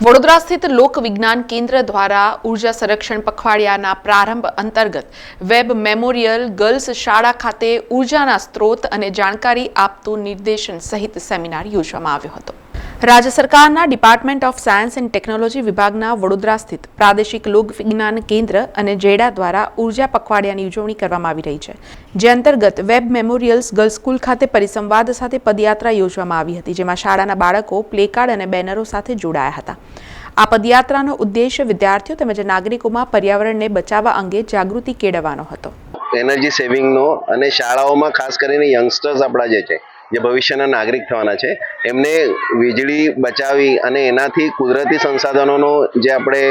વડોદરા સ્થિત લોક વિજ્ઞાન કેન્દ્ર દ્વારા ઊર્જા સંરક્ષણ પખવાડિયાના પ્રારંભ અંતર્ગત વેબ મેમોરિયલ ગર્લ્સ શાળા ખાતે ઉર્જાના સ્ત્રોત અને જાણકારી આપતું નિર્દેશન સહિત સેમિનાર યોજવામાં આવ્યો હતો. રાજ્ય સરકારના department of science and technology વિભાગના વડોદરા સ્થિત પ્રાદેશિક લોક વિજ્ઞાન કેન્દ્ર અને જેડા દ્વારા ઊર્જા પખવાડિયાની ઉજવણી કરવામાં આવી રહી છે. જે અંતર્ગત વેબ મેમોરિયલ્સ, ગર્લ્સ સ્કૂલ ખાતે પરિસંવાદ સાથે પદયાત્રા યોજવામાં આવી હતી, જેમાં શાળાના બાળકો, પ્લેકાર્ડ અને બેનરો સાથે જોડાયા હતા. આ પદયાત્રાનો ઉદ્દેશ્ય વિદ્યાર્થીઓ તેમજ નાગરિકોમાં પર્યાવરણને બચાવવા અંગે જાગૃતિ કેળવવાનો હતો. એનર્જી સેવિંગનો અને શાળાઓમાં ખાસ કરીને યંગસ્ટર્સ આપણા જે છે જે ભવિષ્યના નાગરિક થવાના છે, એમને વીજળી બચાવી અને એનાથી કુદરતી સંસાધનોનો જે આપણે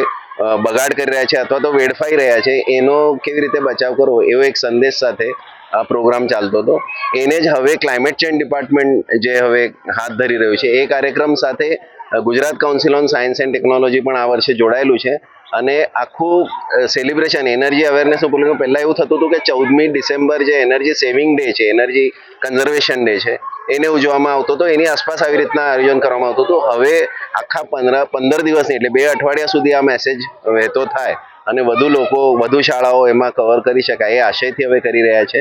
બગાડ કરી રહ્યા છે અથવા તો વેડફાઈ રહ્યા છે, એનો કેવી રીતે બચાવ કરવો, એવો એક સંદેશ સાથે આ પ્રોગ્રામ ચાલતો હતો. એને જ હવે ક્લાઇમેટ ચેન્જ ડિપાર્ટમેન્ટ જે હવે હાથ ધરી રહ્યું છે, એ કાર્યક્રમ સાથે Gujarat council on science and technology પણ આ વર્ષે જોડાયેલું છે અને આખું સેલિબ્રેશન એનર્જી અવેરનેસ ઉપર પહેલાં એવું થતું હતું કે ચૌદમી ડિસેમ્બર જે એનર્જી સેવિંગ ડે છે એનર્જી કન્ઝર્વેશન ડે છે એને ઉજવવામાં આવતો હતો. એની આસપાસ આવી રીતના આયોજન કરવામાં આવતું હતું. હવે આખા પંદર પંદર દિવસની એટલે બે અઠવાડિયા સુધી આ મેસેજ વહેતો થાય અને વધુ લોકો, વધુ શાળાઓ એમાં કવર કરી શકાય એ આશયથી હવે કરી રહ્યા છે.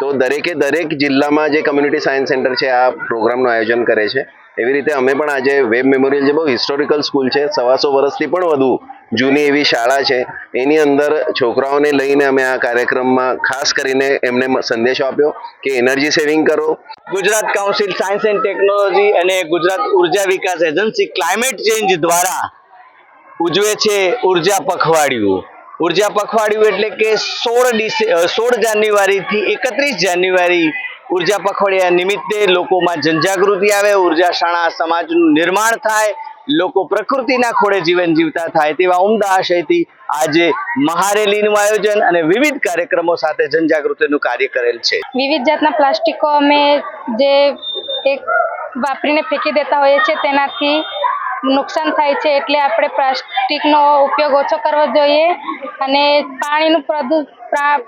તો દરેકે દરેક જિલ્લામાં જે કમ્યુનિટી સાયન્સ સેન્ટર છે, આ પ્રોગ્રામનું આયોજન કરે છે. એવી રીતે અમે પણ આજે વેબ મેમોરિયલ જે બહુ હિસ્ટોરિકલ સ્કૂલ છે, સવાસો વર્ષથી પણ વધુ જૂની એવી શાળા છે. એની અંદર છોકરાઓને લઈને અમે આ કાર્યક્રમમાં ખાસ કરીને એમને સંદેશો આપ્યો કે એનર્જી સેવિંગ કરો. Gujarat council science and technology અને ગુજરાત ઊર્જા વિકાસ એજન્સી ક્લાઇમેટ ચેન્જ દ્વારા ઉજવે છે ઊર્જા પખવાડિયું. ઊર્જા પખવાડિયું એટલે કે સોળ સોળ જાન્યુઆરીથી એકત્રીસ જાન્યુઆરી ઊર્જા પખવાડિયા નિમિત્તે લોકોમાં જનજાગૃતિ આવે, ઊર્જા શાળા સમાજનું નિર્માણ થાય, લોકો પ્રકૃતિના ખોળે જીવન જીવતા થાય તેવા ઉમદા આશયથી આજે મહારેલીનું આયોજન અને વિવિધ કાર્યક્રમો સાથે જનજાગૃતિનું કાર્ય કરેલ છે. વિવિધ જાતના પ્લાસ્ટિકો અમે જે એક વાપરીને ફેંકી દેતા હોઈએ છીએ તેનાથી નુકસાન થાય છે એટલે આપણે પ્લાસ્ટિકનો ઉપયોગ ઓછો કરવો જોઈએ અને પાણીનું પ્રદૂ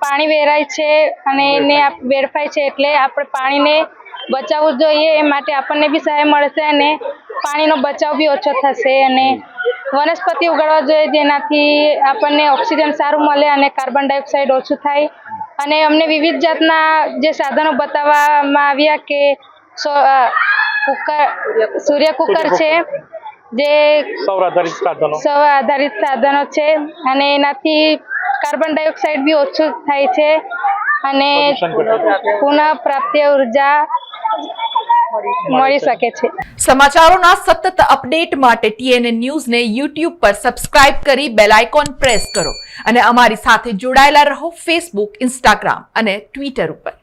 પાણી વેરાય છે અને એને આપ- વેડફાય છે એટલે આપણે પાણીને બચાવવું જોઈએ એ માટે આપણને બી સહાય મળશે અને પાણીનો બચાવ બી ઓછો થશે અને વનસ્પતિ ઉગાડવા જોઈએ જેનાથી આપણને ઓક્સિજન સારું મળે અને કાર્બન ડાયોક્સાઇડ ઓછું થાય અને અમને વિવિધ જાતના જે સાધનો બતાવવામાં આવ્યા કે સો- કુકર સૂર્ય કુકર. છે જે સૌર આધારિત સાધનો. સૌર આધારિત સાધનો છે અને એનાથી કાર્બન ડાયોક્સાઇડ બી ઓછું થાય છે અને પ્રદૂષણ પુનઃ પ્રાપ્ય ઊર્જા મળી શકે છે. સમાચારોના સતત અપડેટ માટે ટીએનએ ન્યૂઝને યુટ્યુબ પર સબસ્ક્રાઇબ કરી બેલ આઇકોન પ્રેસ કરો અને અમારી સાથે જોડાયેલા રહો ફેસબુક ઇન્સ્ટાગ્રામ અને ટ્વિટર ઉપર.